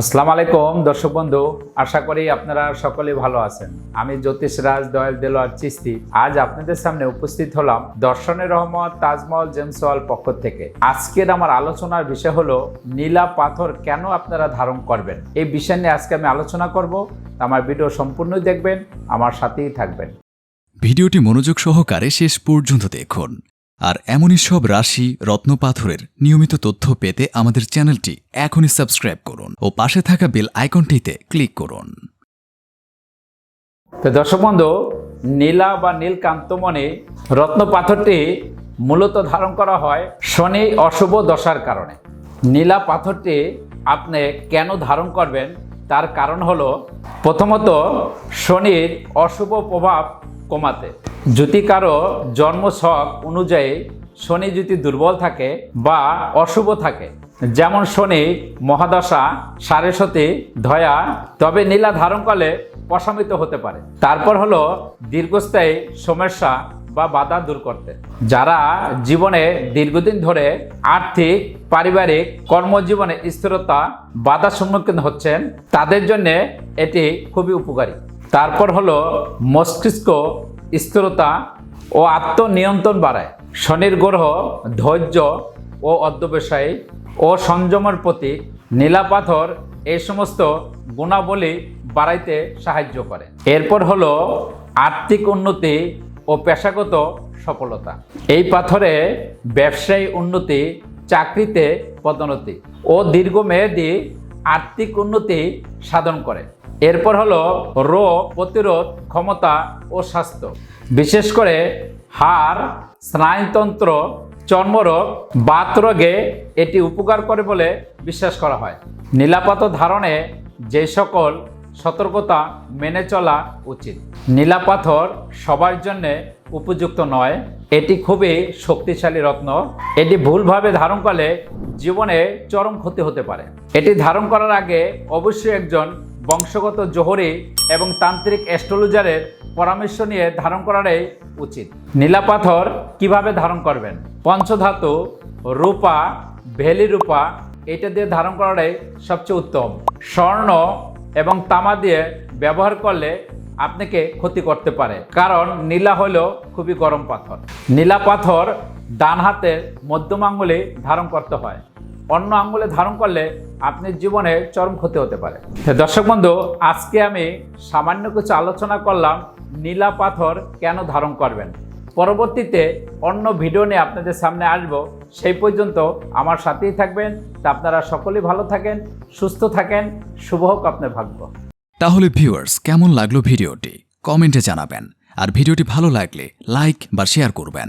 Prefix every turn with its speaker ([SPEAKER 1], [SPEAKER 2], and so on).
[SPEAKER 1] আসসালামু আলাইকুম, দর্শক বন্ধু। আশা করি আপনারা সকলে ভালো আছেন। আমি জ্যোতিষ রাজ, দয়াল দেলোয়ার চিস্তি। আজ আপনাদের সামনে উপস্থিত হলাম দর্শনের রহমত তাজমহল জেমস ওয়াল পক্ষ থেকে। আজকের আমার আলোচনার বিষয় হলো, নীলা পাথর কেন আপনারা ধারণ করবেন? এই বিষয় নিয়ে আজকে আমি আলোচনা করব। আমার ভিডিও সম্পূর্ণ দেখবেন, আমার সাথেই থাকবেন।
[SPEAKER 2] ভিডিওটি মনোযোগ সহকারে শেষ পর্যন্ত দেখুন। আর এমনই সব রাশি রত্নপাথরের নিয়মিত তথ্য পেতে আমাদের চ্যানেলটি এখনই সাবস্ক্রাইব করুন ও পাশে থাকা বেল আইকনটিতে ক্লিক করুন।
[SPEAKER 1] তো দর্শক বন্ধু, নীলা বা নীলকান্তমণি রত্ন পাথরটি মূলত ধারণ করা হয় শনি অশুভ দশার কারণে। নীলা পাথরটি আপনি কেন ধারণ করবেন? তার কারণ হলো প্রথমত শনির অশুভ প্রভাব কমাতে। যদি কারও জন্মছক অনুযায়ী শনি যদি দুর্বল থাকে বা অশুভ থাকে, যেমন শনি, মহাদশা সাড়ে সতী ধয়া, তবে নীলা ধারণ করলে প্রশমিত হতে পারে। তারপর হলো দীর্ঘস্থায়ী সমস্যা বা বাধা দূর করতে। যারা জীবনে দীর্ঘদিন ধরে আর্থিক, পারিবারিক, কর্মজীবনে স্থিরতা বাধা সম্মুখীন হচ্ছেন, তাদের জন্য এটি খুবই উপকারী। তারপর হলো মস্তিষ্ক স্থিরতা ও আত্মনিয়ন্ত্রণ বাড়ায়। শনির গ্রহ ধৈর্য ও অধ্যবসায়ী ও সংযমের প্রতি নীলা পাথর এই সমস্ত গুণাবলী বাড়াইতে সাহায্য করে। এরপর হলো আর্থিক উন্নতি ও পেশাগত সফলতা। এই পাথরে ব্যবসায়ী উন্নতি, চাকরিতে পদোন্নতি ও দীর্ঘমেয়াদী আর্থিক উন্নতি সাধন করে। এরপর হলো রোগ প্রতিরোধ, ক্ষমতা ও স্বাস্থ্য। বিশেষ করে হাড়, স্নায়ুতন্ত্র, চর্মরোগ, বাত রোগে এটি উপকার করে বলে বিশ্বাস করা হয়। নীলাপাত ধারণে যে সকল সতর্কতা মেনে চলা উচিত। নীলাপাথর সবার জন্য উপযুক্ত নয়, এটি খুবই শক্তিশালী রত্ন। এটি ভুলভাবে ধারণ করলে জীবনে চরম ক্ষতি হতে পারে। এটি ধারণ করার আগে অবশ্যই একজন বংশগত জোহরি এবং তান্ত্রিক অ্যাস্ট্রোলজারের পরামর্শ নিয়ে ধারণ করাটাই উচিত। নীলা পাথর কীভাবে ধারণ করবেন? পঞ্চধাতু, রূপা, ভেলি রূপা, এটা দিয়ে ধারণ করাটাই সবচেয়ে উত্তম। স্বর্ণ এবং তামা দিয়ে ব্যবহার করলে আপনাকে ক্ষতি করতে পারে, কারণ নীলা হলো খুবই গরম পাথর। নীলা পাথর ডান হাতের মধ্যম আঙ্গুলে ধারণ করতে হয়। অন্য আঙ্গুলে ধারণ করলে আপনার জীবনে চরম ক্ষতি হতে পারে। দর্শক বন্ধু, আজকে আমি সামান্য কিছু আলোচনা করলাম নীলা পাথর কেন ধারণ করবেন। পরবর্তীতে অন্য ভিডিও নিয়ে আপনাদের সামনে আসব। সেই পর্যন্ত আমার সাথেই থাকবেন। তা আপনারা সকলেই ভালো থাকেন, সুস্থ থাকেন। শুভ হোক আপনার ভাগ্য।
[SPEAKER 2] তাহলে ভিউয়ার্স, কেমন লাগল ভিডিওটি? কমেন্টে জানাবেন। আর ভিডিওটি ভালো লাগলে লাইক বা শেয়ার করবেন।